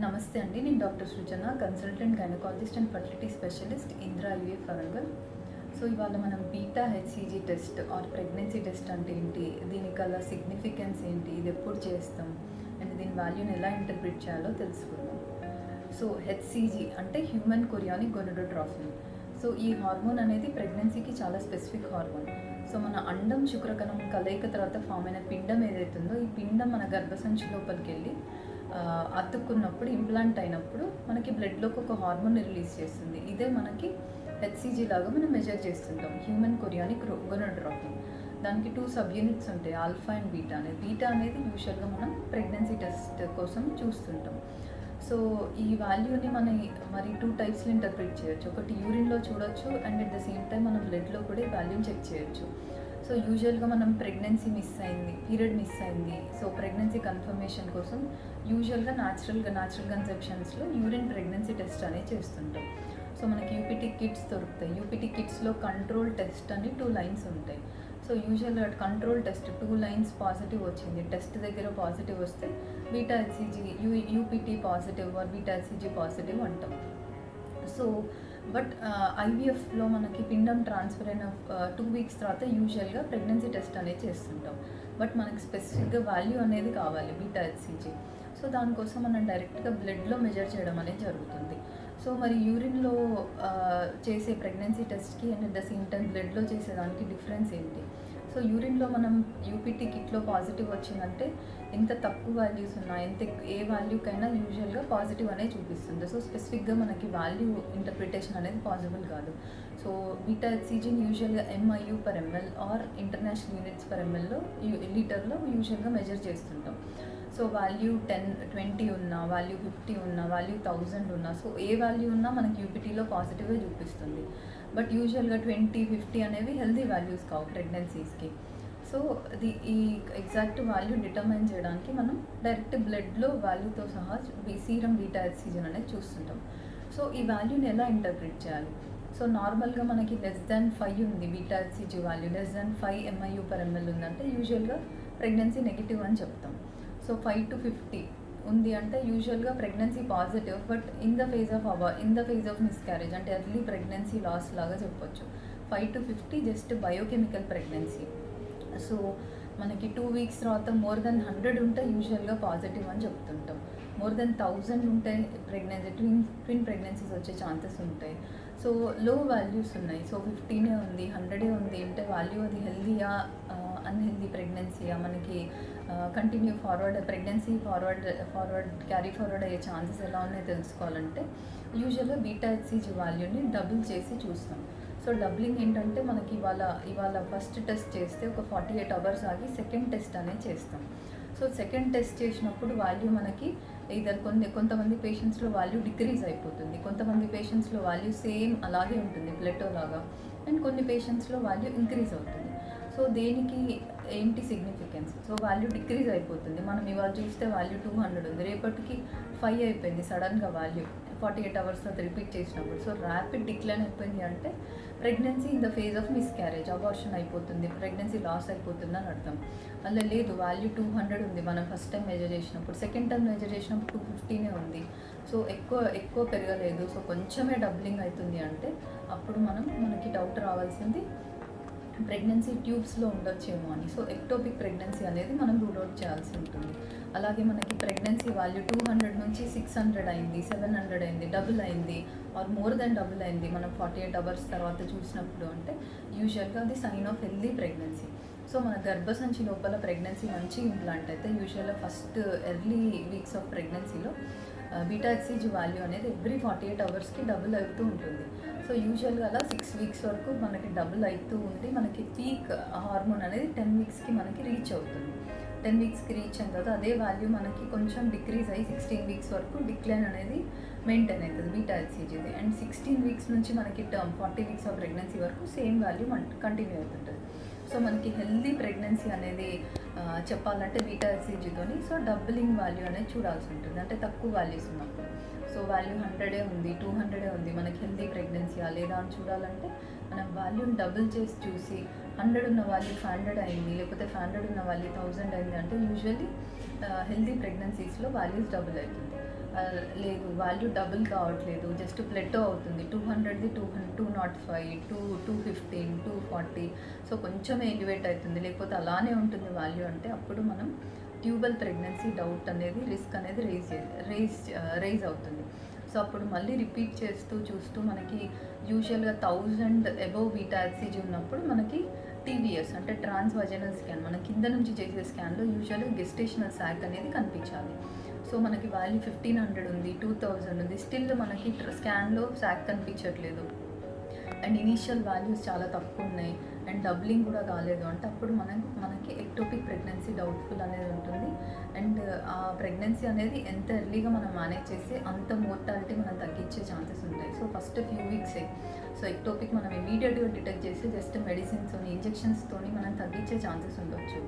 నమస్తే అండి నేను doctor Srujana consultant gynaecologist and fertility specialist Indira UA Warangal so ఇవాళ మనం beta HCG test or pregnancy test అంటే ఏంటి దీనికల్లా సిగ్నిఫికెన్స్ ఏంటి ఇది ఎప్పుడు చేస్తాం అండ్ దీని వాల్యూని ఎలా ఇంటర్ప్రిట్ చేయాలో తెలుసుకుందాం. సో హెచ్సిజీ అంటే హ్యూమన్ కొరియానిక్ గొనడోట్రాఫిన్. సో ఈ హార్మోన్ అనేది ప్రెగ్నెన్సీకి చాలా స్పెసిఫిక్ హార్మోన్. సో మన అండం శుక్రకణం కలయిక తర్వాత ఫామ్ అయిన పిండం ఏదైతుందో ఈ పిండం మన గర్భసంచి లోపలికి వెళ్ళి అతుక్కున్నప్పుడు ఇంప్లాంట్ అయినప్పుడు మనకి బ్లడ్లోకి ఒక హార్మోన్ రిలీజ్ చేస్తుంది. ఇదే మనకి హెచ్సిజీ లాగా మనం మెజర్ చేస్తుంటాం. హ్యూమన్ కొరియానిక్ గొనోడ్రాఫిన్ దానికి టూ సబ్ యూనిట్స్ ఉంటాయి ఆల్ఫా అండ్ బీటా అనేది బీటా అనేది యూజువల్గా మనం ప్రెగ్నెన్సీ టెస్ట్ కోసం చూస్తుంటాం. సో ఈ వాల్యూని మన మరి టూ టైప్స్లో ఇంటర్ప్రిట్ చేయొచ్చు. ఒకటి యూరిన్లో చూడొచ్చు and at the same time మనం బ్లడ్లో కూడా ఈ వాల్యూని చెక్ చేయొచ్చు. సో యూజువల్గా మనం ప్రెగ్నెన్సీ మిస్ అయింది పీరియడ్ మిస్ అయింది. సో ప్రెగ్నెన్సీ కన్ఫర్మేషన్ కోసం యూజువల్గా న్యాచురల్గా న్యాచురల్ కన్సెప్షన్స్లో యూరిన్ ప్రెగ్నెన్సీ టెస్ట్ అనేది చేస్తుంటాం. సో మనకి యూపీటీ కిట్స్ దొరుకుతాయి. యూపీటీ కిట్స్లో కంట్రోల్ టెస్ట్ అని టూ లైన్స్ ఉంటాయి. సో యూజువల్గా control test two lines positive వచ్చింది. టెస్ట్ దగ్గర పాజిటివ్ వస్తే beta HCG U UPT positive or beta HCG positive అంటాం. సో బట్ ఐవీఎఫ్లో మనకి పిండం ట్రాన్స్ఫర్ అయిన టూ వీక్స్ తర్వాత యూజువల్గా ప్రెగ్నెన్సీ టెస్ట్ అనేది చేస్తుంటాం. బట్ మనకి స్పెసిఫిక్గా వాల్యూ అనేది కావాలి బీటా హెచ్సిజీ సో దానికోసం మనం డైరెక్ట్గా బ్లడ్లో మెజర్ చేయడం అనేది జరుగుతుంది. సో మరి యూరిన్లో చేసే ప్రెగ్నెన్సీ టెస్ట్కి and at the same time బ్లడ్లో చేసేదానికి డిఫరెన్స్ ఏంటి? సో యూరిన్లో మనం యూపీటీ కిట్లో పాజిటివ్ వచ్చిందంటే ఎంత తక్కువ వాల్యూస్ ఉన్నా ఎంత ఏ ఏ వాల్యూకైనా యూజువల్గా పాజిటివ్ అనేది చూపిస్తుంది. సో స్పెసిఫిక్గా మనకి వాల్యూ ఇంటర్ప్రిటేషన్ అనేది పాసిబుల్ కాదు. సో బీటా ఎక్సిజన్ యూజువల్గా MIU per ML or international units per ఎంఎల్లో లీటర్లో యూజువల్గా మెజర్ చేస్తుంటాం. సో వాల్యూ టెన్ ట్వంటీ ఉన్నా వాల్యూ ఫిఫ్టీ ఉన్నా వాల్యూ థౌజండ్ ఉన్నా సో ఏ వాల్యూ ఉన్నా మనకి యూపీటీలో పాజిటివ్గా చూపిస్తుంది. బట్ యూజువల్గా ట్వంటీ ఫిఫ్టీ అనేవి హెల్దీ వాల్యూస్ కావు ప్రెగ్నెన్సీస్కి. సో ఇది ఈ ఎగ్జాక్ట్ వాల్యూ డిటర్మైన్ చేయడానికి మనం డైరెక్ట్ బ్లడ్లో వాల్యూతో సహా సీరం బీటా ఆక్సిజన్ అనేది చూస్తుంటాం. సో ఈ వాల్యూని ఎలా ఇంటర్ప్రిట్ చేయాలి? సో నార్మల్గా మనకి లెస్ దాన్ ఫైవ్ ఉంది beta HCG value. Less than five MIU per ML ఉందంటే యూజువల్గా ప్రెగ్నెన్సీ నెగిటివ్ అని చెప్తాం. సో ఫైవ్ టు ఫిఫ్టీ ఉంది అంటే యూజువల్గా pregnancy positive but in the phase of our in the phase of miscarriage అంటే early pregnancy loss లాగా చెప్పొచ్చు. Five to fifty just biochemical pregnancy so మనకి టూ వీక్స్ తర్వాత మోర్ దెన్ హండ్రెడ్ ఉంటే యూజువల్గా పాజిటివ్ అని చెప్తుంటాం. మోర్ దెన్ థౌజండ్ ఉంటే ప్రెగ్నెన్సీ ట్విన్ ట్విన్ ప్రెగ్నెన్సీస్ వచ్చే ఛాన్సెస్ ఉంటాయి. సో లో వాల్యూస్ ఉన్నాయి. సో ఫిఫ్టీనే ఉంది హండ్రెడే ఉంది అంటే వాల్యూ అది హెల్దీయా అన్హెల్దీ ప్రెగ్నెన్సీయా మనకి continue forward pregnancy forward forward carry forward అయ్యే ఛాన్సెస్ ఎలా ఉన్నాయో తెలుసుకోవాలంటే యూజువల్గా బీటా హెచ్సిజీ వాల్యూని డబుల్ చేసి చూస్తాం. సో డబ్లింగ్ ఏంటంటే మనకి ఇవాళ ఇవాళ ఫస్ట్ టెస్ట్ చేస్తే ఒక ఫార్టీ ఎయిట్ అవర్స్ ఆగి సెకండ్ టెస్ట్ అనేది చేస్తాం. సో సెకండ్ టెస్ట్ చేసినప్పుడు వాల్యూ మనకి ఇద్దరు కొన్ని కొంతమంది పేషెంట్స్లో వాల్యూ డిక్రీజ్ అయిపోతుంది. కొంతమంది పేషెంట్స్లో వాల్యూ సేమ్ అలాగే ఉంటుంది ప్లెటో లాగా. అండ్ కొన్ని పేషెంట్స్లో వాల్యూ ఇంక్రీజ్ అవుతుంది. సో దేనికి ఏంటి సిగ్నిఫికెన్స్ సో వాల్యూ డిక్రీజ్ అయిపోతుంది. మనం ఇవాళ చూస్తే వాల్యూ టూ హండ్రెడ్ ఉంది. రేపటికి ఫైవ్ అయిపోయింది సడన్గా వాల్యూ ఫార్టీ ఎయిట్ అవర్స్ తర్వాత రిపీట్ చేసినప్పుడు. సో ర్యాపిడ్ డిక్లైన్ అయిపోయింది అంటే pregnancy in the phase of miscarriage abortion అయిపోతుంది. ప్రెగ్నెన్సీ లాస్ అయిపోతుంది అని అర్థం. అలా లేదు వాల్యూ టూ హండ్రెడ్ ఉంది. మనం ఫస్ట్ టైం మెజర్ చేసినప్పుడు. సెకండ్ టైం మెజర్ చేసినప్పుడు టూ ఫిఫ్టీనే ఉంది. సో ఎక్కువ ఎక్కువ పెరగలేదు. సో కొంచెమే డబ్లింగ్ అవుతుంది అంటే అప్పుడు మనం మనకి డౌట్ రావాల్సింది ప్రెగ్నెన్సీ ట్యూబ్స్లో ఉండొచ్చేమో అని. సో ఎక్టోపిక్ ప్రెగ్నెన్సీ అనేది మనం రూల్ అవుట్ చేయాల్సి ఉంటుంది. అలాగే మనకి ప్రెగ్నెన్సీ వాల్యూ టూ హండ్రెడ్ నుంచి సిక్స్ హండ్రెడ్ అయింది సెవెన్ హండ్రెడ్ అయింది డబుల్ అయింది ఆర్ మోర్ దెన్ డబుల్ అయింది. మనం ఫార్టీ ఎయిట్ అవర్స్ తర్వాత చూసినప్పుడు అంటే యూజువల్గా అది sign of healthy pregnancy. So మన గర్భసంచి లోపల ప్రెగ్నెన్సీ మంచి ఇంప్లాంట్ అయితే యూజువల్గా ఫస్ట్ ఎర్లీ వీక్స్ ఆఫ్ ప్రెగ్నెన్సీలో బీటా హెచ్సిజీ వాల్యూ అనేది ఎవ్రీ ఫార్టీ ఎయిట్ అవర్స్కి డబుల్ అవుతూ ఉంటుంది. సో యూజువల్గా అలా సిక్స్ వీక్స్ వరకు మనకి డబుల్ అవుతూ ఉండి మనకి పీక్ హార్మోన్ అనేది టెన్ వీక్స్కి మనకి రీచ్ అవుతుంది. టెన్ వీక్స్కి రీచ్ అయిన తర్వాత అదే వాల్యూ మనకి కొంచెం డిక్రీజ్ అయ్యి సిక్స్టీన్ వీక్స్ వరకు డిక్లైన్ అనేది మెయింటైన్ అవుతుంది బీటా అండ్ సిక్స్టీన్ వీక్స్ నుంచి మనకి term forty weeks of pregnancy వరకు సేమ్ వాల్యూ కంటిన్యూ అవుతుంటుంది. సో మనకి హెల్దీ ప్రెగ్నెన్సీ అనేది చెప్పాలంటే బీటా హెచ్సిజీతోని సో డబ్బులింగ్ వాల్యూ అనేది చూడాల్సి ఉంటుంది. అంటే తక్కువ వాల్యూస్ ఉన్నప్పుడు. సో వాల్యూ హండ్రెడే ఉంది టూ హండ్రెడే ఉంది మనకి హెల్దీ ప్రెగ్నెన్సీయా లేదా అని చూడాలంటే మనం వాల్యూని డబుల్ చేసి చూసి హండ్రెడ్ ఉన్న వాళ్ళకి ఫైవ్ హండ్రెడ్ అయింది లేకపోతే ఫైవ్ హండ్రెడ్ ఉన్న వాళ్ళకి థౌజండ్ అయింది అంటే యూజువల్లీ హెల్దీ ప్రెగ్నెన్సీస్లో వాల్యూస్ డబుల్ అవుతుంది. లేదు వాల్యూ డబుల్ కావట్లేదు జస్ట్ ప్లెటో అవుతుంది. Two హండ్రెడ్ది two hundred two nought five two two fifteen two forty so కొంచెం ఎలివేట్ అవుతుంది. లేకపోతే అలానే ఉంటుంది వాల్యూ అంటే అప్పుడు మనం ట్యూబల్ ప్రెగ్నెన్సీ డౌట్ అనేది రిస్క్ అనేది రేజ్ రేజ్ రేజ్ అవుతుంది. సో అప్పుడు మళ్ళీ రిపీట్ చేస్తూ చూస్తూ మనకి యూజువల్గా థౌజండ్ అబోవ్ బీటాక్సీజీ ఉన్నప్పుడు మనకి టీవీఎస్ అంటే ట్రాన్స్వజనల్ స్కాన్ మన కింద నుంచి చేసే స్కాన్లో యూజువల్గా గెస్టేషనల్ సాక్ అనేది కనిపించాలి. సో మనకి వాల్యూ ఫిఫ్టీన్ హండ్రెడ్ ఉంది టూ థౌజండ్ ఉంది స్టిల్ మనకి స్కాన్లో సాక్ కనిపించట్లేదు. అండ్ ఇనీషియల్ వాల్యూస్ చాలా తక్కువ ఉన్నాయి. అండ్ డబ్లింగ్ కూడా కాలేదు. అంటే అప్పుడు మనం మనకి ఎక్టోపిక్ ప్రెగ్నెన్సీ డౌట్ఫుల్ అనేది ఉంటుంది. అండ్ ఆ ప్రెగ్నెన్సీ అనేది ఎంత ఎర్లీగా మనం మేనేజ్ చేస్తే అంత మోర్టాలిటీ మనం తగ్గించే ఛాన్సెస్ ఉంటాయి. సో ఫస్ట్ ఫ్యూ వీక్సే సో ఎక్టోపిక్ మనం ఇమీడియట్గా డిటెక్ట్ చేసి జస్ట్ మెడిసిన్స్ ఇంజెక్షన్స్తో మనం తగ్గించే ఛాన్సెస్ ఉండొచ్చు.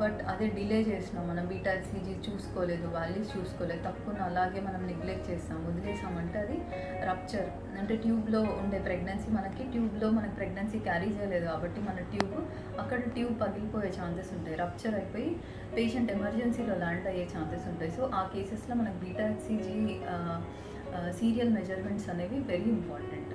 బట్ అదే డిలే చేసినాం. మనం బీటాసీజీ చూసుకోలేదు వాల్యూస్ చూసుకోలేదు తప్పును అలాగే మనం నెగ్లెక్ట్ చేస్తాం వదిలేసామంటే అది రప్చర్ అంటే ట్యూబ్లో ఉండే ప్రెగ్నెన్సీ మనకి ట్యూబ్లో మనకి ప్రెగ్నెన్సీ క్యారీ చేయలేదు. కాబట్టి మన ట్యూబ్ అక్కడ ట్యూబ్ పగిలిపోయే ఛాన్సెస్ ఉంటాయి. రప్చర్ అయిపోయి పేషెంట్ ఎమర్జెన్సీలో ల్యాండ్ అయ్యే ఛాన్సెస్ ఉంటాయి. సో ఆ కేసెస్లో మనకి బీటాసీజీ సీరియల్ మెజర్మెంట్స్ అనేవి వెరీ ఇంపార్టెంట్.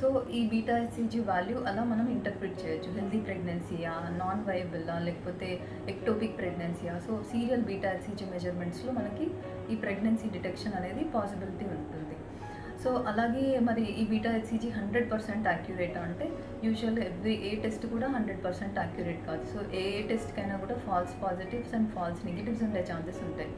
సో ఈ బీటా ఎస్సీజీ వాల్యూ అలా మనం ఇంటర్ప్రిట్ చేయొచ్చు. హెల్దీ ప్రెగ్నెన్సీయా నాన్ వయబుల్లా లేకపోతే ఎక్టోపిక్ ప్రెగ్నెన్సీయా? సో సీరియల్ బీటా ఎస్సీజీ మెజర్మెంట్స్లో మనకి ఈ ప్రెగ్నెన్సీ డిటెక్షన్ అనేది పాసిబిలిటీ ఉంటుంది. సో అలాగే మరి ఈ beta HCG hundred percent accurate అంటే యూజువల్ ఎవ్రీ ఏ టెస్ట్ కూడా హండ్రెడ్ పర్సెంట్ యాక్యురేట్ కాదు. సో ఏ ఏ టెస్ట్కైనా కూడా false positives and false negatives ఉండే ఛాన్సెస్ ఉంటాయి.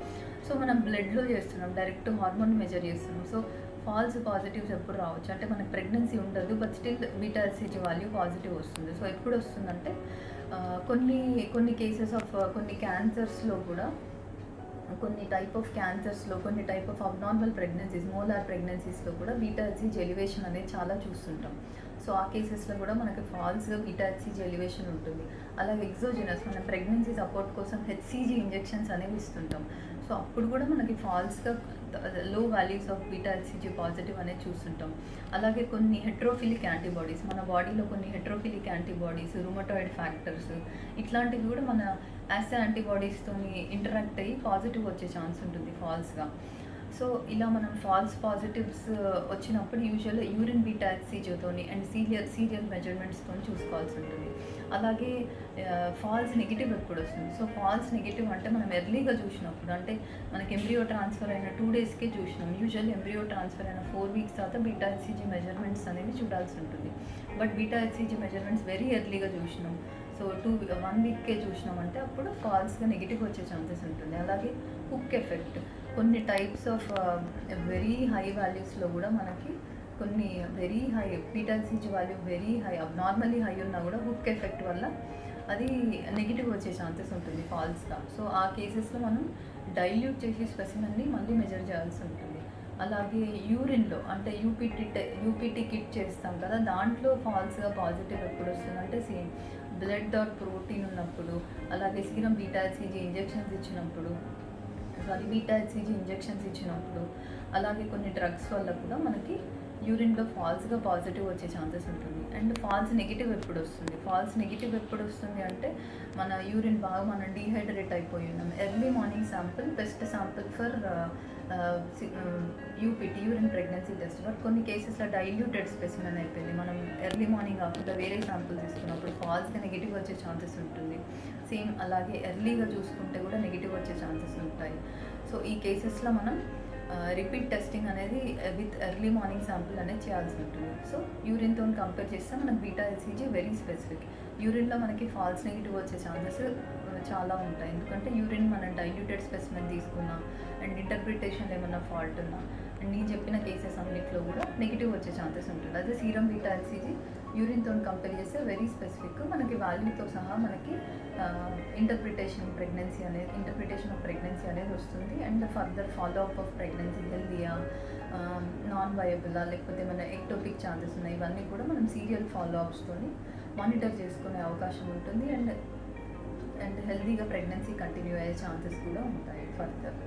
సో మనం బ్లడ్లో చేస్తున్నాం డైరెక్ట్ హార్మోన్ మెజర్ చేస్తున్నాం. సో ఫాల్స్ పాజిటివ్స్ ఎప్పుడు రావచ్చు? అంటే మనకి ప్రెగ్నెన్సీ ఉండదు but still beta HCG value positive వస్తుంది. సో ఎప్పుడు వస్తుందంటే కొన్ని కొన్ని కేసెస్ ఆఫ్ కొన్ని క్యాన్సర్స్లో కూడా కొన్ని టైప్ ఆఫ్ క్యాన్సర్స్లో కొన్ని type of abnormal pregnancies molar ప్రెగ్నెన్సీస్లో కూడా బీటాహెచ్సీజీ ఎలివేషన్ అనేది చాలా చూస్తుంటాం. సో ఆ కేసెస్లో కూడా మనకి ఫాల్స్ బీటాహెచ్సీజీ ఎలివేషన్ ఉంటుంది. అలాగే ఎగ్జోజినస్ మన ప్రెగ్నెన్సీ సపోర్ట్ కోసం హెచ్సీజీ ఇంజెక్షన్స్ అనేవి ఇస్తుంటాం. సో అప్పుడు కూడా మనకి ఫాల్స్గా లో వాల్యూస్ ఆఫ్ బీటా పాజిటివ్ అనేది చూస్తుంటాం. అలాగే కొన్ని హెట్రోఫిలిక్ యాంటీబాడీస్ మన బాడీలో కొన్ని హెట్రోఫిలిక్ యాంటీబాడీస్ రుమటాయిడ్ ఫ్యాక్టర్స్ ఇట్లాంటివి కూడా మన యాసే యాంటీబాడీస్తోని ఇంటరాక్ట్ అయ్యి పాజిటివ్ వచ్చే ఛాన్స్ ఉంటుంది ఫాల్స్గా సో ఇలా మనం ఫాల్స్ పాజిటివ్స్ uh, వచ్చినప్పుడు యూజువల్గా యూరిన్ బీటాక్సీజోతోని అండ్ సీరియల్ సీరియల్ మెజర్మెంట్స్తో చూసుకోవాల్సి ఉంటుంది. అలాగే uh, ఫాల్స్ నెగిటివ్ ఎప్పుడు వస్తుంది? సో ఫాల్స్ నెగిటివ్ అంటే మనం ఎర్లీగా చూసినప్పుడు అంటే మనకి ఎంబ్రియో ట్రాన్స్ఫర్ అయిన టూ డేస్కే చూసినాం. యూజువల్ ఎంబ్రియో ట్రాన్స్ఫర్ అయిన ఫోర్ వీక్స్ తర్వాత బీటా హెచ్సీజీ మెజర్మెంట్స్ అనేవి చూడాల్సి ఉంటుంది. But beta HCG measurements very ఎర్లీగా చూసినాం. సో టూ వన్ వీక్కే చూసినామంటే అప్పుడు ఫాల్స్గా నెగిటివ్ వచ్చే ఛాన్సెస్ ఉంటుంది. అలాగే హుక్ ఎఫెక్ట్ కొన్ని టైప్స్ ఆఫ్ వెరీ హై వాల్యూస్లో కూడా మనకి కొన్ని very high beta HCG value very high abnormally high ఉన్నా కూడా హుక్ ఎఫెక్ట్ వల్ల అది నెగిటివ్ వచ్చే ఛాన్సెస్ ఉంటుంది ఫాల్స్గా సో ఆ కేసెస్లో మనం డైల్యూట్ చేసి స్పెసిమెన్ని మళ్ళీ మెజర్ చేయాల్సి ఉంటుంది. అలాగే యూరిన్లో అంటే యూపీటీ యూపీటీ కిట్ చేస్తాం కదా దాంట్లో ఫాల్స్గా పాజిటివ్ ఎప్పుడు వస్తుంది అంటే సేమ్ బ్లడ్ ఆర్ ప్రోటీన్ ఉన్నప్పుడు అలాగే సీరం బీటాసీజీ ఇంజెక్షన్స్ ఇచ్చినప్పుడు సారీ బీటాసీజీ ఇంజెక్షన్స్ ఇచ్చినప్పుడు అలాగే కొన్ని డ్రగ్స్ వల్ల కూడా మనకి యూరిన్లో ఫాల్స్గా పాజిటివ్ వచ్చే ఛాన్సెస్ ఉంటుంది. అండ్ ఫాల్స్ నెగిటివ్ ఎప్పుడు వస్తుంది? ఫాల్స్ నెగిటివ్ ఎప్పుడు వస్తుంది అంటే మన యూరిన్ బాగా మనం డీహైడ్రేట్ అయిపోయి ఉన్నాం. Early morning sample best sample for UPT urine pregnancy test but కొన్ని కేసెస్లో డైల్యూటెడ్ స్పెసిమెన్ అయిపోయింది. మనం ఎర్లీ మార్నింగ్ కాకుండా వేరే శాంపుల్ తీసుకున్నప్పుడు ఫాల్స్గా నెగిటివ్ వచ్చే ఛాన్సెస్ ఉంటుంది. సేమ్ అలాగే ఎర్లీగా చూసుకుంటే కూడా నెగిటివ్ వచ్చే ఛాన్సెస్ ఉంటాయి. సో ఈ కేసెస్లో మనం రిపీట్ టెస్టింగ్ అనేది విత్ ఎర్లీ మార్నింగ్ శాంపుల్ అనేది చేయాల్సి ఉంటుంది. సో యూరిన్తో కంపేర్ చేస్తే మనకు బీటా ఎల్సీజీ వెరీ స్పెసిఫిక్ యూరిన్లో మనకి ఫాల్స్ నెగిటివ్ వచ్చే ఛాన్సెస్ uh, చాలా ఉంటాయి. ఎందుకంటే యూరిన్ మనం డైల్యూటెడ్ స్పెసిమెన్ తీసుకున్నా అండ్ ఇంటర్ప్రిటేషన్ ఏమన్నా ఫాల్ట్ ఉన్నా అండ్ నేను చెప్పిన కేసెస్ అన్నిట్లో కూడా నెగిటివ్ వచ్చే ఛాన్సెస్ ఉంటుంది. అదే సీరం బీటా ఎల్సీజీ యూరిన్తో కంపేర్ చేస్తే వెరీ స్పెసిఫిక్ మనకి వాల్యూతో సహా మనకి ఇంటర్ప్రిటేషన్ ప్రెగ్నెన్సీ అనేది ఇంటర్ప్రిటేషన్ ఆఫ్ ప్రెగ్నెన్సీ అనేది వస్తుంది. And further follow up of pregnancy హెల్దీయా non వయబులా లేకపోతే మన ఎక్టోపిక్ ఛాన్సెస్ ఉన్నాయి ఇవన్నీ కూడా మనం సీరియల్ ఫాలో అప్స్తో మానిటర్ చేసుకునే అవకాశం ఉంటుంది. అండ్ అండ్ హెల్దీగా ప్రెగ్నెన్సీ కంటిన్యూ అయ్యే ఛాన్సెస్ కూడా ఉంటాయి ఫర్దర్